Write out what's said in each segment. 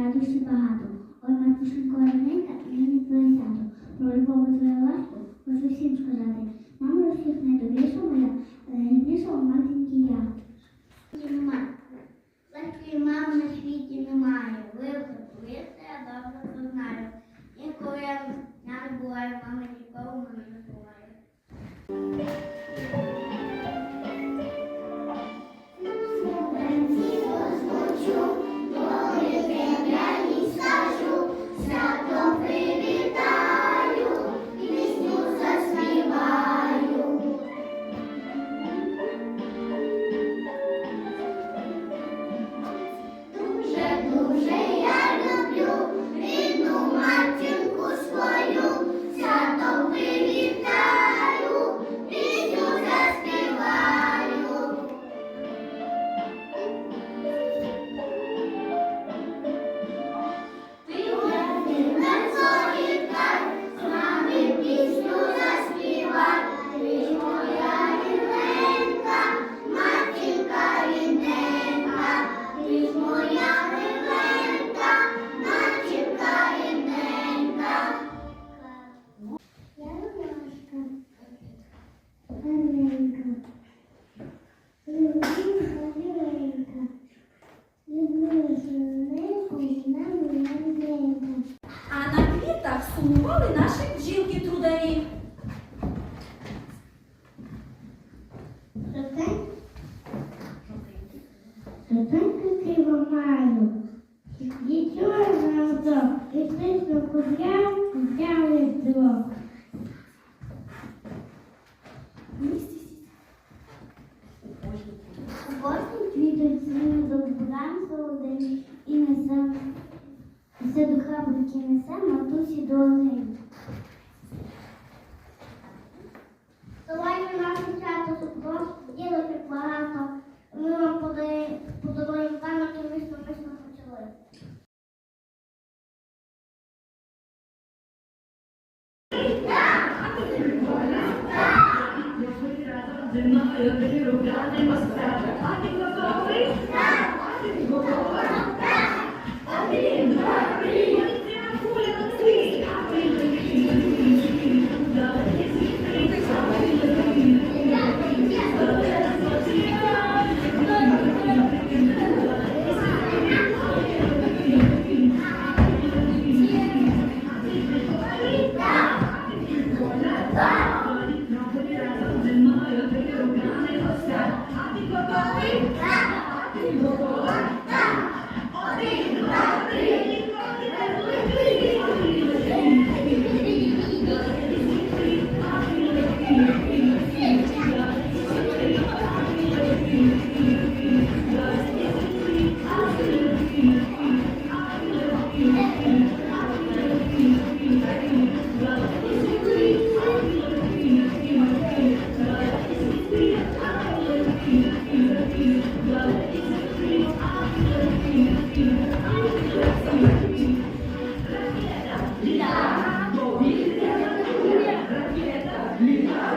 é do Shibahado. Родинка криво маю, нічого завдо, і писно купляв, купляв листок. У кожній квіток зміни до буран солодень і несе, несе до хабрики несе матусі до огнів. на нас чату сукло, діло так багато. Ми вам подаруємо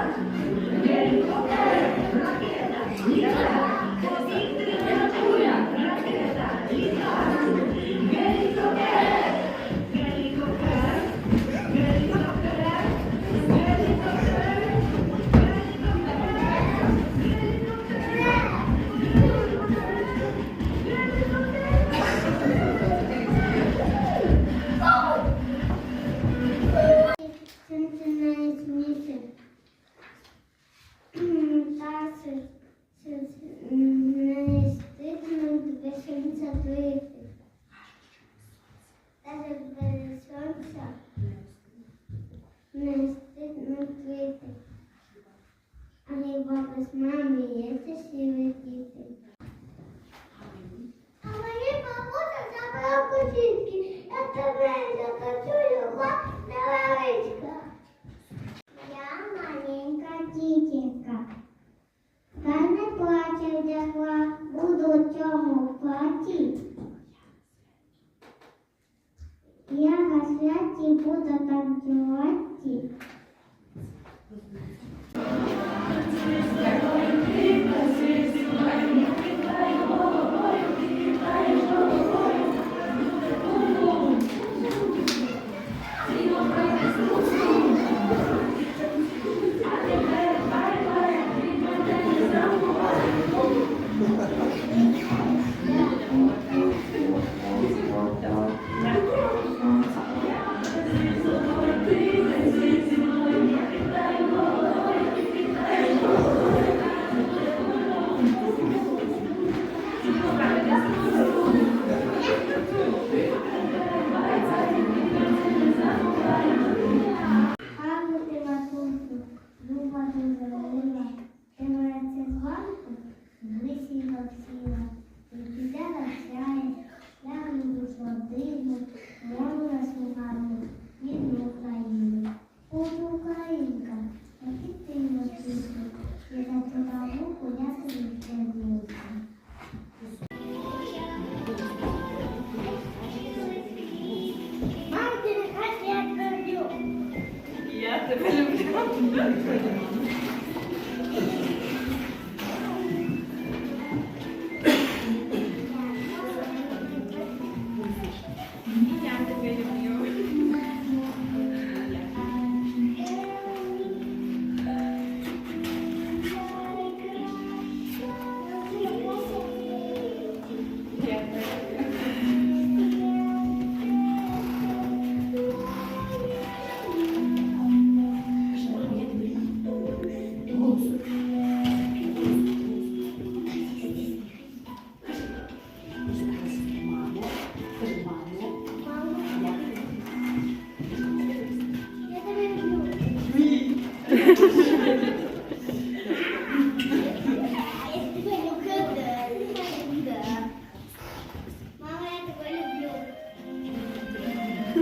Thank you. святі буду танцювати.